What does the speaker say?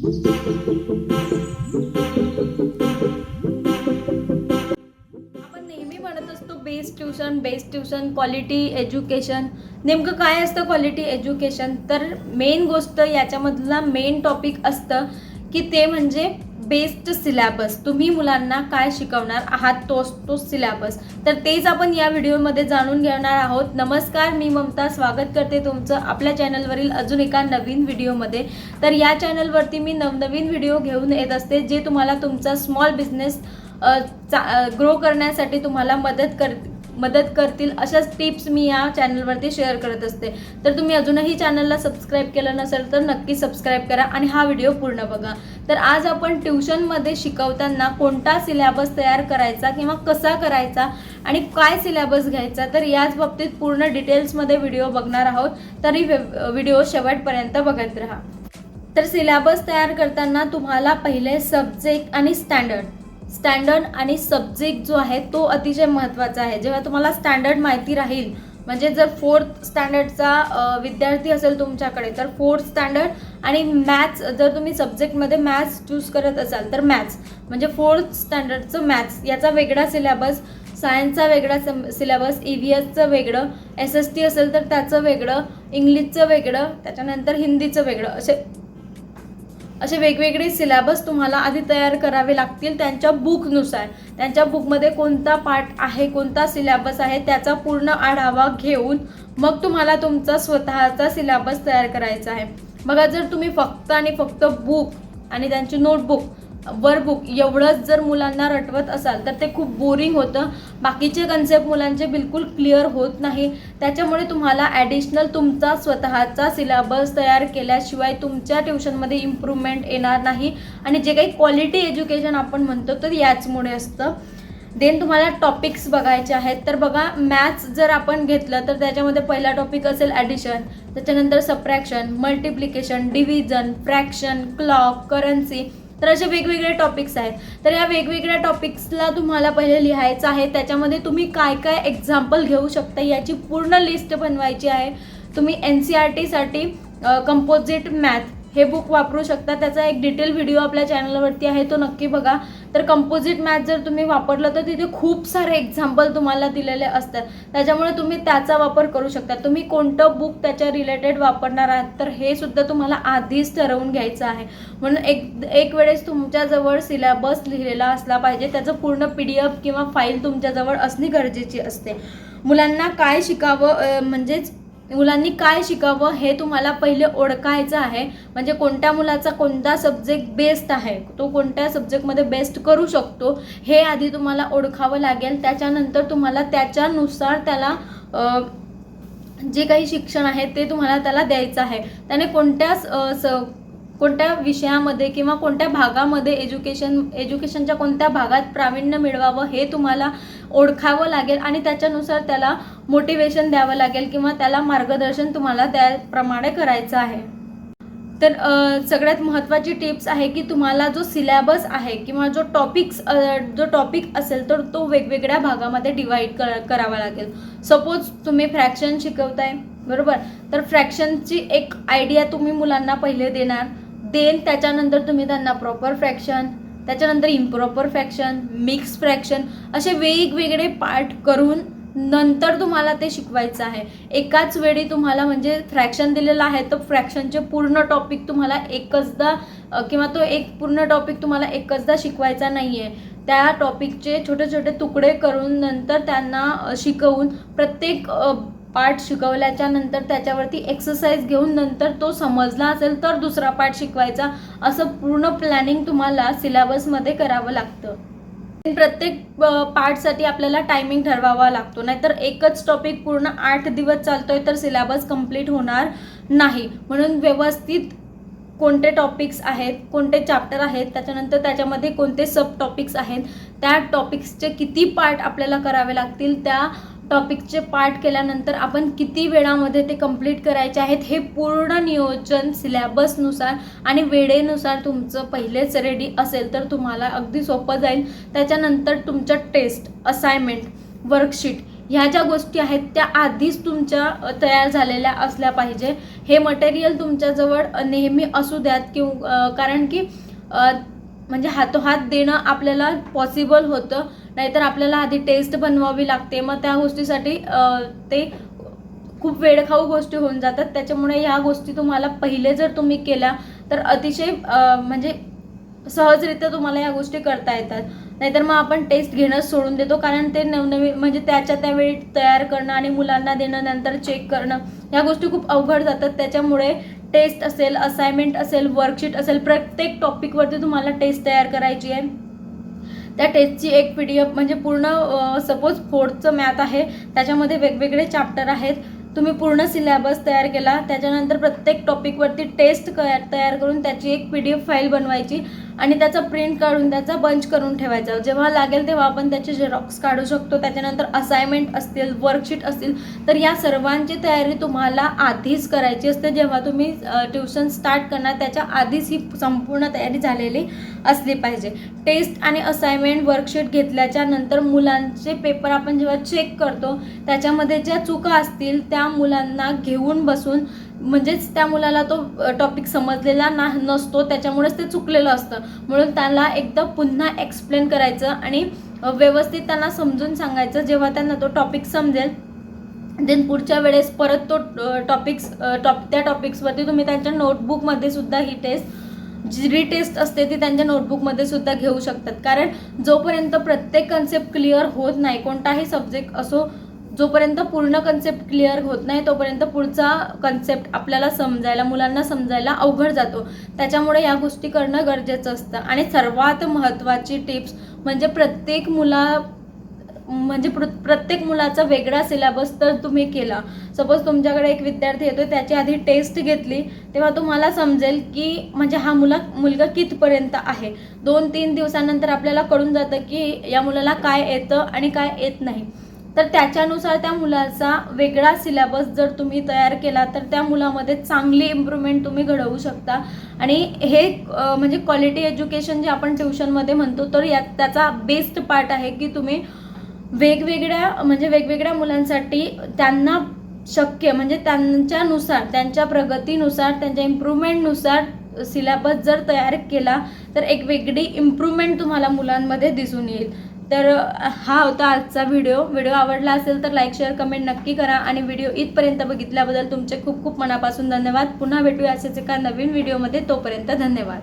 आपण नेहमी म्हणत असतो best tuition best tuition quality education नेमकं काय असतं क्वालिटी एज्युकेशन तर मेन गोष्ट याच्यामधला मेन टॉपिक असतं की ते म्हणजे बेस्ड सिलॅबस तुम्ही मुलांना काय शिकवणार आहात तोच तो सिलॅबस तर तेच आपण या व्हिडिओमध्ये जाणून घेणार आहोत. नमस्कार मी ममता. स्वागत करते तुमचं आपल्या चॅनलवरील अजून एका नवीन व्हिडिओमध्ये. तर या चॅनलवरती मी नवनवीन व्हिडिओ घेऊन येत असते जे तुम्हाला तुमचा स्मॉल बिझनेस ग्रो करण्यासाठी तुम्हाला मदत कर मदत करतील अशाच टिप्स मी या चॅनलवरती शेअर करत असते. तर तुम्ही अजूनही चॅनलला सबस्क्राईब केलं नसेल तर नक्की सबस्क्राईब करा आणि हा व्हिडिओ पूर्ण बघा. तर आज आपण ट्युशनमध्ये शिकवताना कोणता सिलॅबस तयार करायचा किंवा कसा करायचा आणि काय सिलॅबस घ्यायचा तर याच बाबतीत पूर्ण डिटेल्समध्ये व्हिडिओ बघणार आहोत. तरी व्हिडिओ शेवटपर्यंत बघत राहा. तर सिलॅबस तयार करताना तुम्हाला पहिले सब्जेक्ट आणि स्टँडर्ड स्टँडर्ड आणि सब्जेक्ट जो आहे तो अतिशय महत्त्वाचा आहे. जेव्हा तुम्हाला स्टँडर्ड माहिती राहील म्हणजे जर फोर्थ स्टँडर्डचा विद्यार्थी असेल तुमच्याकडे तर फोर्थ स्टँडर्ड आणि मॅथ्स जर तुम्ही सब्जेक्टमध्ये मॅथ्स चूज करत असाल तर मॅथ्स म्हणजे फोर्थ स्टँडर्डचं मॅथ्स याचा वेगळा सिलॅबस सायन्सचा वेगळा सिलेबस ई व्ही एसचं वेगळं एस एस टी असेल तर त्याचं वेगळं इंग्लिशचं वेगळं त्याच्यानंतर हिंदीचं वेगळं असे असे वेगवेगळे सिलॅबस तुम्हाला आधी तयार करावे लागतील त्यांच्या बुकनुसार त्यांच्या बुकमध्ये कोणता पार्ट आहे कोणता सिलॅबस आहे त्याचा पूर्ण आढावा घेऊन मग तुम्हाला तुमचा स्वतःचा सिलॅबस तयार करायचा आहे. बघा जर तुम्ही फक्त आणि फक्त बुक आणि त्यांची नोटबुक वर्कबुक एवढंच जर मुलांना रटवत असाल तर ते खूप बोरिंग होतं. बाकीचे कन्सेप्ट मुलांचे बिलकुल क्लिअर होत नाही. त्याच्यामुळे तुम्हाला ॲडिशनल तुमचा स्वतःचा सिलेबस तयार केल्याशिवाय तुमच्या ट्युशनमध्ये इम्प्रूव्हमेंट येणार नाही. आणि जे काही क्वालिटी एज्युकेशन आपण म्हणतो तर याचमुळे असतं. देन तुम्हाला टॉपिक्स बघायचे आहेत. तर बघा मॅथ्स जर आपण घेतलं तर त्याच्यामध्ये पहिला टॉपिक असेल ॲडिशन त्याच्यानंतर subtraction multiplication division fraction clock currency तर असे वेगवेगळे टॉपिक्स आहेत. तर या वेगवेगळ्या टॉपिक्सला तुम्हाला पहिले लिहायचं आहे. त्याच्यामध्ये तुम्ही काय काय एक्झाम्पल घेऊ शकता याची पूर्ण लिस्ट बनवायची आहे. तुम्ही एन सी आर टीसाठी कंपोजिट मॅथ हे बुक वापरू शकता. त्याचा एक डिटेल व्हिडिओ आपल्या चॅनलवरती आहे तो नक्की बघा. तर कंपोजिट मॅथ जर तुम्ही वापरलं तर तिथे खूप सारे एक्झाम्पल तुम्हाला दिलेले असतात. त्याच्यामुळे तुम्ही त्याचा वापर करू शकता. तुम्ही कोणतं बुक त्याच्या रिलेटेड वापरणार आहात तर हे सुद्धा तुम्हाला आधीच ठरवून घ्यायचं आहे. म्हणून एक एक वेळेस तुमच्याजवळ सिलॅबस लिहिलेला असला पाहिजे. त्याचं पूर्ण पी डी एफ किंवा फाईल तुमच्याजवळ असणे गरजेची असते. मुलांना काय शिकावं म्हणजेच मुलांनी काय शिकावं हे तुम्हाला पहिले ओळखायचं आहे. म्हणजे कोणत्या मुलाचा कोणता सब्जेक्ट बेस्ट आहे तो कोणत्या सब्जेक्टमध्ये बेस्ट करू शकतो हे आधी तुम्हाला ओळखावं लागेल. त्याच्यानंतर तुम्हाला त्याच्यानुसार त्याला जे काही शिक्षण आहे ते तुम्हाला त्याला द्यायचं आहे. त्याने कोणत्या स कोणत्या विषयामध्ये किंवा कोणत्या भागामध्ये एज्युकेशन एज्युकेशनच्या कोणत्या भागात प्रावीण्य मिळवावं हे तुम्हाला ओळखावं लागेल आणि त्याच्यानुसार त्याला मोटिवेशन द्यावं लागेल किंवा त्याला मार्गदर्शन तुम्हाला त्याप्रमाणे करायचं आहे. तर सगळ्यात महत्त्वाची टिप्स आहे की तुम्हाला जो सिलॅबस आहे किंवा जो टॉपिक्स जो टॉपिक असेल तर तो वेगवेगळ्या भागामध्ये डिवाईड कर करावा लागेल. सपोज तुम्ही फ्रॅक्शन शिकवताय बरोबर? तर फ्रॅक्शनची एक आयडिया तुम्ही मुलांना पहिले देणार. देन त्याच्यानंतर तुम्ही त्यांना प्रॉपर फ्रॅक्शन त्याच्यानंतर इम्प्रॉपर फ्रॅक्शन मिक्स फ्रॅक्शन असे वेगवेगळे पार्ट करून नंतर तुम्हाला ते शिकवायचं आहे. एकाच वेळी तुम्हाला म्हणजे फ्रॅक्शन दिलेलं आहे तर फ्रॅक्शनचे पूर्ण टॉपिक तुम्हाला एकचदा किंवा तो एक पूर्ण टॉपिक तुम्हाला एकचदा शिकवायचा नाही आहे त्या टॉपिकचे छोटे छोटे तुकडे करून नंतर त्यांना शिकवून प्रत्येक पार्ट शिकवल्याच्या नंतर त्याच्यावरती एक्सरसाइज घेऊन नंतर तो समजला असेल तर दुसरा पाठ शिकवायचा. असं पूर्ण प्लॅनिंग तुम्हाला सिलेबसमध्ये करावं लागतं. प्रत्येक पार्टसाठी आपल्याला टायमिंग ठरवावा लागतो. नाहीतर एकच टॉपिक पूर्ण आठ दिवस चालतोय तर सिलेबस कंप्लीट होणार नाही. म्हणून व्यवस्थित कोणते टॉपिक्स आहेत कोणते चॅप्टर आहेत त्याच्यानंतर त्याच्यामध्ये कोणते सब टॉपिक्स आहेत त्या टॉपिक्सचे किती पार्ट आपल्याला करावे लागतील त्या टॉपिकचे पार्ट केल्यानंतर आपण किती वेळामध्ये ते कंप्लीट करायचे आहेत हे पूर्ण नियोजन सिलॅबसनुसार आणि वेळेनुसार तुमचं पहिलेच रेडी असेल तर तुम्हाला अगदी सोपं जाईल. त्याच्यानंतर तुमचं टेस्ट असाइनमेंट वर्कशीट ह्या ज्या गोष्टी आहेत त्या आधीच तुमच्या तयार झालेल्या असल्या पाहिजे. हे मटेरियल तुमच्याजवळ नेहमी असू द्यात किंवा कारण की म्हणजे हातोहात देणं आपल्याला पॉसिबल होतं. नाहीतर आपल्याला आधी टेस्ट बनवावी लागते. मग त्या गोष्टीसाठी ते खूप वेळखाऊ गोष्टी होऊन जातात. त्याच्यामुळे ह्या गोष्टी तुम्हाला पहिले जर तुम्ही केल्या तर अतिशय म्हणजे सहजरित्या तुम्हाला या गोष्टी करता येतात. नाहीतर मग आपण टेस्ट घेणंच सोडून देतो. कारण ते नवनवीन म्हणजे त्याच्या त्यावेळी तयार करणं आणि मुलांना देणं नंतर चेक करणं ह्या गोष्टी खूप अवघड जातात. त्याच्यामुळे टेस्ट असेल असाइनमेंट असेल वर्कशीट असेल प्रत्येक टॉपिकवरती तुम्हाला टेस्ट तयार करायची आहे. त्या टेस्टची एक पी डी एफ म्हणजे पूर्ण सपोज फोर्थचं मॅथ आहे त्याच्यामध्ये वेगवेगळे चॅप्टर आहेत. तुम्ही पूर्ण सिलेबस तयार केला. त्याच्यानंतर प्रत्येक टॉपिकवरती टेस्ट तयार करून त्याची एक पी डी एफ फाईल बनवायची. आणि त्याचा प्रिंट काढून त्याचा बंच करून ठेवायचा. जेव्हा लागेल तेव्हा आपण त्याचे झेरॉक्स काढू शकतो. त्याच्यानंतर असाइनमेंट असतील वर्कशीट असतील तर या सर्वांची तयारी तुम्हाला आधीच करायची असते. जेव्हा तुम्ही ट्युशन स्टार्ट करणार त्याच्या आधीच ही संपूर्ण तयारी झालेली असली पाहिजे. टेस्ट आणि असाइनमेंट वर्कशीट घेतल्याच्या नंतर मुलांचे पेपर आपण जेव्हा चेक करतो त्याच्यामध्ये ज्या चुका असतील त्या मुलांना घेऊन बसून म्हणजेच त्या मुलाला तो टॉपिक समजलेला ना नसतो. त्याच्यामुळेच ते चुकलेलं असतं. म्हणून त्याला एकदा पुन्हा एक्सप्लेन करायचं आणि व्यवस्थित त्यांना समजून सांगायचं. जेव्हा त्यांना तो टॉपिक समजेल देन पुढच्या वेळेस परत तो टॉपिक्स टॉप त्या टॉपिक्सवरती तुम्ही त्यांच्या नोटबुकमध्ये सुद्धा ही टेस्ट जी रिटेस्ट असते ती त्यांच्या नोटबुकमध्ये सुद्धा घेऊ शकतात. कारण जोपर्यंत प्रत्येक कन्सेप्ट क्लिअर होत नाही कोणताही सब्जेक्ट असो जोपर्यंत पूर्ण कन्सेप्ट क्लिअर होत नाही तोपर्यंत पुढचा कन्सेप्ट आपल्याला समजायला मुलांना समजायला अवघड जातो. त्याच्यामुळे या गोष्टी करणं गरजेचं असतं. आणि सर्वात महत्त्वाची टिप्स म्हणजे प्रत्येक मुला म्हणजे प्र प्रत्येक मुलाचा वेगळा सिलेबस तर तुम्ही केला. सपोज तुमच्याकडे एक विद्यार्थी येतो त्याची आधी टेस्ट घेतली तेव्हा तुम्हाला समजेल की म्हणजे हा मुला मुलगा कितपर्यंत आहे. दोन तीन दिवसानंतर आपल्याला कळून जातं की या मुलाला काय येतं आणि काय येत नाही. तर त्याच्यानुसार त्या मुलाचा वेगळा सिलेबस जर तुम्ही तयार केला तर त्या मुलामध्ये चांगली इम्प्रूव्हमेंट तुम्ही घडवू शकता. आणि हे म्हणजे क्वालिटी एज्युकेशन जे आपण ट्युशनमध्ये म्हणतो तर यात त्याचा बेस्ट पार्ट आहे की तुम्ही वेगवेगळ्या म्हणजे वेगवेगळ्या मुलांसाठी त्यांना शक्य म्हणजे त्यांच्यानुसार त्यांच्या प्रगतीनुसार त्यांच्या इम्प्रूव्हमेंटनुसार सिलेबस जर तयार केला तर एक वेगळी इम्प्रूव्हमेंट तुम्हाला मुलांमध्ये दिसून येईल. तर हा होता आजचा व्हिडिओ व्हिडिओ आवडला असेल तर लाईक शेअर कमेंट नक्की करा आणि व्हिडिओ इथपर्यंत बघितल्याबद्दल तुमचे खूप खूप मनापासून धन्यवाद. पुन्हा भेटूया असेच एका नवीन व्हिडिओमध्ये तोपर्यंत धन्यवाद.